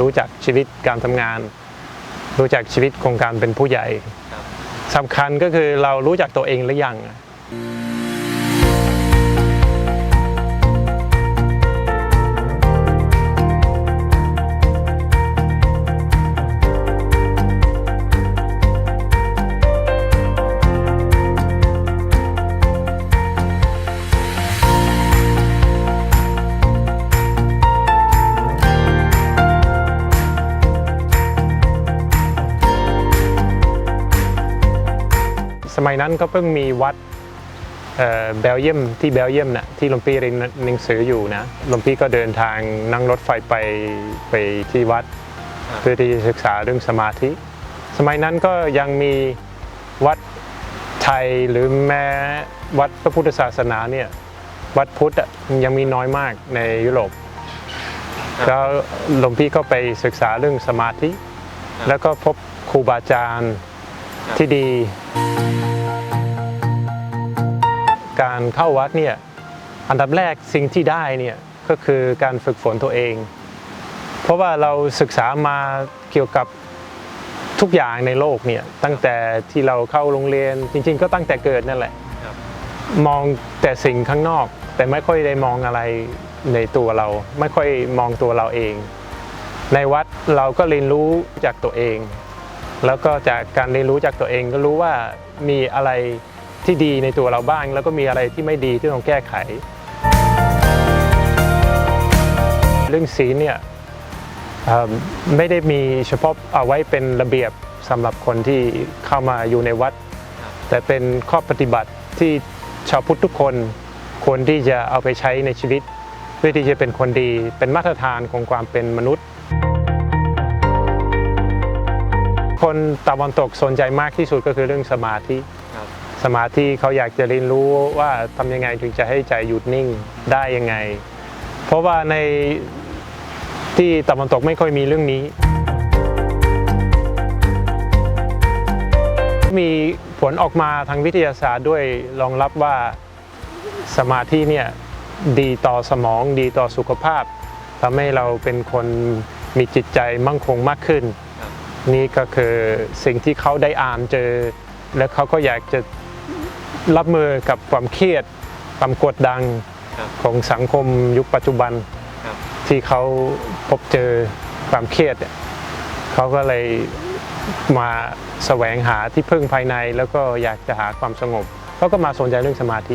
รู้จักชีวิตการทำงาน รู้จักชีวิตของการเป็นผู้ใหญ่ครับสำคัญก็คือเรารู้จักตัวเองหรือยัง สมัยนั้นก็เพิ่งมีวัดเอ่อเบลเยียมที่เบลเยียมนะที่หลวงพี่เรียนหนังสืออยู่นะหลวงพี่ก็เดินทางนั่งรถไฟไปไปที่วัดครับเพื่อที่จะศึกษาเรื่องสมาธิ สมัยนั้นก็ยังมีวัดไทยหรือแม้วัดพระพุทธศาสนาเนี่ยวัดพุทธอะยังมีน้อยมากในยุโรปครับแล้วหลวงพี่ก็ไปศึกษาเรื่องสมาธิครับแล้วก็พบครูบาอาจารย์ครับที่ดี การเข้าวัดเนี่ยอันดับแรกสิ่งที่ได้เนี่ยก็คือการฝึกฝนตัวเอง เพราะว่าเราศึกษามาเกี่ยวกับทุกอย่างในโลกเนี่ยตั้งแต่ที่เราเข้าโรงเรียนจริง ๆ ก็ตั้งแต่เกิดนั่นแหละมองแต่สิ่งข้างนอก แต่ไม่ค่อยได้มองอะไรในตัวเรา ไม่ค่อยมองตัวเราเอง ในวัดเราก็เรียนรู้จากตัวเอง แล้วก็จากการเรียนรู้จากตัวเองก็รู้ว่ามีอะไร ที่ดีในตัวเราบ้าง แล้วก็มีอะไรที่ไม่ดีที่ต้องแก้ไข เรื่องศีลเนี่ยไม่ได้มีเฉพาะเอาไว้เป็นระเบียบสำหรับคนที่เข้ามาอยู่ในวัด แต่เป็นข้อปฏิบัติที่ชาวพุทธทุกคนควรที่จะเอาไปใช้ในชีวิต เพื่อที่จะเป็นคนดีเป็นมาตรฐานของความเป็นมนุษย์ คนตะวันตกสนใจมากที่สุดก็คือเรื่องสมาธิ สมาธิเขาอยากจะเรียนรู้ว่าทำยังไงถึงจะให้ใจหยุดนิ่งได้ยังไง เพราะว่าในที่ตะวันตกไม่ค่อยมีเรื่องนี้ มีผลออกมาทางวิทยาศาสตร์ด้วยรองรับว่าสมาธิเนี่ยดีต่อสมองดีต่อสุขภาพทำให้เราเป็นคนมีจิตใจมั่งคงมากขึ้น นี่ก็คือสิ่งที่เขาได้อ่านเจอ แล้วเขาก็อยากจะ รับมือกับความเครียดความกดดันครับของสังคมยุคปัจจุบันครับที่เขาพบเจอความเครียดเนี่ยเขาก็เลยมาแสวงหาที่พึ่งภายใน แล้วก็อยากจะหาความสงบเขาก็มาสนใจเรื่องสมาธิ